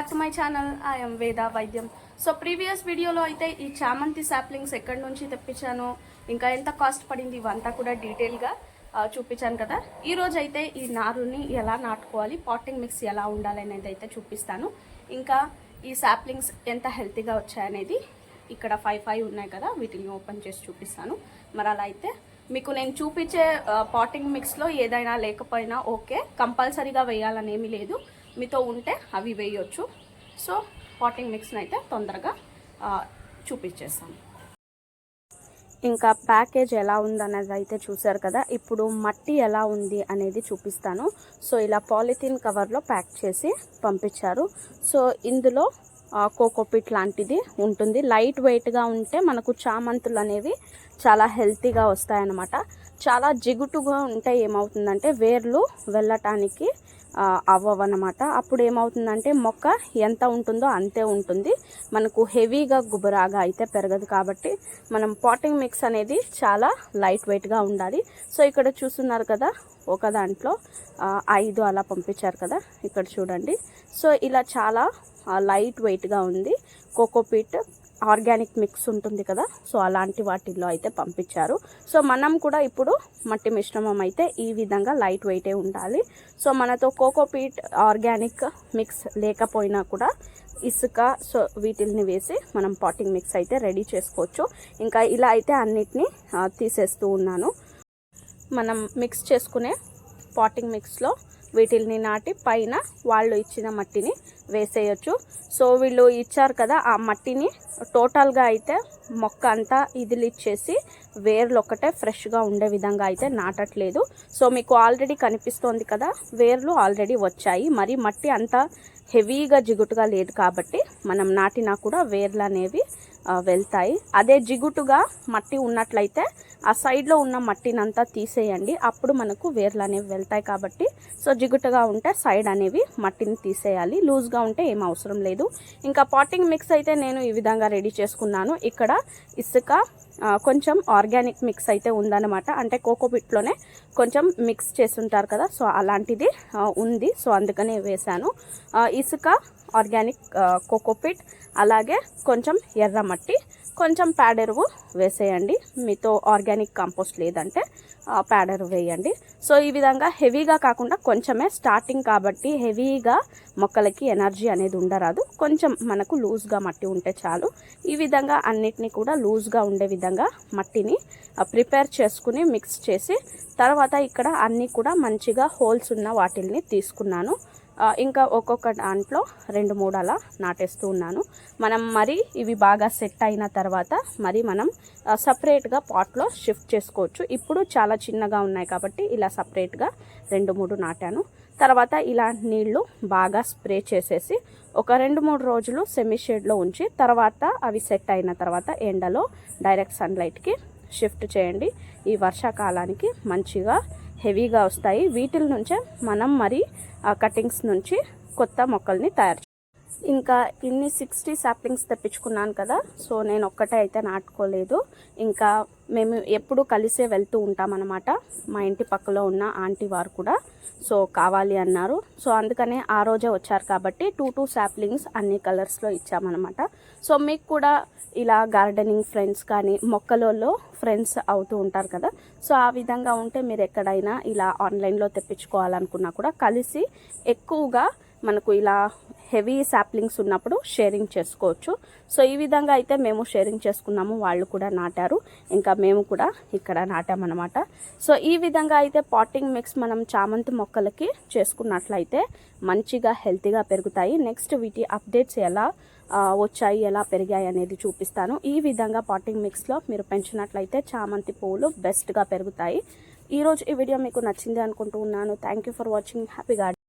Back to my channel I'm Veda Vaidyam so previous వీడియోలో అయితే ఈ చామంతి శాప్లింగ్స్ ఎక్కడి నుంచి తెప్పించాను ఇంకా ఎంత కాస్ట్ పడింది ఇవంతా కూడా డీటెయిల్గా చూపించాను కదా. ఈరోజు అయితే ఈ నారుని ఎలా నాటుకోవాలి పాటింగ్ మిక్స్ ఎలా ఉండాలి అనేది అయితే చూపిస్తాను. ఇంకా ఈ సాప్లింగ్స్ ఎంత హెల్తీగా వచ్చాయనేది ఇక్కడ ఫైవ్ ఫైవ్ ఉన్నాయి కదా వీటిని ఓపెన్ చేసి చూపిస్తాను. మరి అలా అయితే మీకు నేను చూపించే పాటింగ్ మిక్స్లో ఏదైనా లేకపోయినా ఓకే కంపల్సరీగా వేయాలని ఏమీ లేదు. మీతో ఉంటే అవి వేయొచ్చు. సో పాటింగ్ మిక్స్ని అయితే తొందరగా చూపించేస్తాను. ఇంకా ప్యాకేజ్ ఎలా ఉందనేది అయితే చూసారు కదా? ఇప్పుడు మట్టి ఎలా ఉంది అనేది చూపిస్తాను. సో ఇలా పాలిథిన్ కవర్లో ప్యాక్ చేసి పంపించారు. సో ఇందులో కోకోపిట్ లాంటిది ఉంటుంది. లైట్ వెయిట్గా ఉంటే మనకు చామంతులు అనేవి చాలా హెల్తీగా వస్తాయన్నమాట. చాలా జిగుటుగా ఉంటే ఏమవుతుందంటే వేర్లు వెళ్ళటానికి అవ్వవన్నమాట. అప్పుడు ఏమవుతుందంటే మొక్క ఎంత ఉంటుందో అంతే ఉంటుంది. మనకు హెవీగా గుబరాగా అయితే పెరగదు కాబట్టి మనం పాటింగ్ మిక్స్ అనేది చాలా లైట్ వెయిట్గా ఉండాలి. సో ఇక్కడ చూస్తున్నారు కదా ఒక దాంట్లో ఐదు అలా పంపించారు కదా ఇక్కడ చూడండి. సో ఇలా చాలా లైట్ వెయిట్గా ఉంది. కోకోపీట్ ఆర్గానిక్ మిక్స్ ఉంటుంది కదా సో అలాంటి వాటిల్లో అయితే పంపించారు. సో మనం కూడా ఇప్పుడు మట్టి మిశ్రమం అయితే ఈ విధంగా లైట్ వెయిటే ఉండాలి. సో మనతో కోకోపీట్ ఆర్గానిక్ మిక్స్ లేకపోయినా కూడా ఇసుక సో వీటిల్ని వేసి మనం పాటింగ్ మిక్స్ అయితే రెడీ చేసుకోవచ్చు. ఇంకా ఇలా అయితే అన్నిటినీ తీసేస్తూ ఉన్నాను. మనం మిక్స్ చేసుకునే పాటింగ్ మిక్స్లో వీటిల్ని నాటి పైన వాళ్ళు ఇచ్చిన మట్టిని వేసేయచ్చు. సో వీళ్ళు ఇచ్చారు కదా ఆ మట్టిని టోటల్గా అయితే మొక్క అంతా ఇదిలిచ్చేసి వేర్లు ఒకటే ఫ్రెష్గా ఉండే విధంగా అయితే నాటట్లేదు. సో మీకు ఆల్రెడీ కనిపిస్తోంది కదా వేర్లు ఆల్రెడీ వచ్చాయి. మరి మట్టి అంతా హెవీగా జిగుటుగా లేదు కాబట్టి మనం నాటినా కూడా వేర్లు అనేవి వెళ్తాయి. అదే జిగుటుగా మట్టి ఉన్నట్లయితే ఆ సైడ్లో ఉన్న మట్టినంతా తీసేయండి. అప్పుడు మనకు వేర్లు అనేవి వెళ్తాయి కాబట్టి. సో జిగుటుగా ఉంటే సైడ్ అనేవి మట్టిని తీసేయాలి. లూజ్గా ఉంటే ఏం అవసరం లేదు. ఇంకా పాటింగ్ మిక్స్ అయితే నేను ఈ విధంగా రెడీ చేసుకున్నాను. ఇక్కడ ఇసుక కొంచెం ఆర్గానిక్ మిక్స్ అయితే ఉందన్నమాట. అంటే కోకోపిట్లోనే కొంచెం మిక్స్ చేస్తుంటారు కదా. సో అలాంటిది ఉంది. సో అందుకనే వేశాను. ఇసుక ఆర్గానిక్ కోకోపిట్ అలాగే కొంచెం ఎర్రమట్టి కొంచెం పేడెరువు వేసేయండి. మీతో ఆర్గానిక్ కంపోస్ట్ లేదంటే ఆ, పేడెరువు వేయండి. సో ఈ విధంగా హెవీగా కాకుండా కొంచెమే స్టార్టింగ్ కాబట్టి హెవీగా మొక్కలకి ఎనర్జీ అనేది ఉండరాదు. కొంచెం మనకు లూజ్గా మట్టి ఉంటే చాలు. ఈ విధంగా అన్నిటినీ కూడా లూజ్గా ఉండే విధంగా మట్టిని ప్రిపేర్ చేసుకుని మిక్స్ చేసి తర్వాత ఇక్కడ అన్నీ కూడా మంచిగా హోల్స్ ఉన్న వాటిల్ని తీసుకున్నాను. ఇంకా ఒక్కొక్క దాంట్లో రెండు మూడు అలా నాటేస్తూ ఉన్నాను. మనం మరి ఇవి బాగా సెట్ అయిన తర్వాత మరి మనం సపరేట్గా పాట్లో షిఫ్ట్ చేసుకోవచ్చు. ఇప్పుడు చాలా చిన్నగా ఉన్నాయి కాబట్టి ఇలా సపరేట్గా రెండు మూడు నాటాను. తర్వాత ఇలా నీళ్ళు బాగా స్ప్రే చేసేసి ఒక రెండు మూడు రోజులు సెమీ షేడ్లో ఉంచి తర్వాత అవి సెట్ అయిన తర్వాత ఎండలో డైరెక్ట్ సన్లైట్కి షిఫ్ట్ చేయండి. ఈ వర్షాకాలానికి మంచిగా హెవీగా వస్తాయి. వీటిల నుంచే మనం మరి ఆ కటింగ్స్ నుంచి కొత్త మొక్కల్ని తయారు చే- ఇంకా ఇన్ని సిక్స్టీ సాప్లింగ్స్ తెప్పించుకున్నాను కదా సో నేను ఒక్కటే అయితే నాటుకోలేదు. ఇంకా మేము ఎప్పుడు కలిసే వెళ్తూ ఉంటామన్నమాట మా ఇంటి పక్కలో ఉన్న ఆంటీ వారు కూడా. సో కావాలి అన్నారు. సో అందుకనే ఆ రోజే వచ్చారు కాబట్టి టూ టూ సాప్లింగ్స్ అన్ని కలర్స్లో ఇచ్చామన్నమాట. సో మీకు కూడా ఇలా గార్డెనింగ్ ఫ్రెండ్స్ కానీ మొక్కలలో ఫ్రెండ్స్ అవుతూ ఉంటారు కదా సో ఆ విధంగా ఉంటే మీరు ఎక్కడైనా ఇలా ఆన్లైన్లో తెప్పించుకోవాలనుకున్నా కూడా కలిసి ఎక్కువగా మనకు ఇలా హెవీ సాప్లింగ్స్ ఉన్నప్పుడు షేరింగ్ చేసుకోవచ్చు. సో ఈ విధంగా అయితే మేము షేరింగ్ చేసుకున్నాము. వాళ్ళు కూడా నాటారు. ఇంకా మేము కూడా ఇక్కడ నాటామన్నమాట. సో ఈ విధంగా అయితే పాటింగ్ మిక్స్ మనం చామంతి మొక్కలకి చేసుకున్నట్లయితే మంచిగా హెల్తీగా పెరుగుతాయి. నెక్స్ట్ వీటి అప్డేట్స్ ఎలా వచ్చాయి ఎలా పెరిగాయి అనేది చూపిస్తాను. ఈ విధంగా పాటింగ్ మిక్స్లో మీరు పెంచినట్లయితే చామంతి పువ్వులు బెస్ట్గా పెరుగుతాయి. ఈరోజు ఈ వీడియో మీకు నచ్చింది అనుకుంటూ ఉన్నాను. Thank you for watching happy garden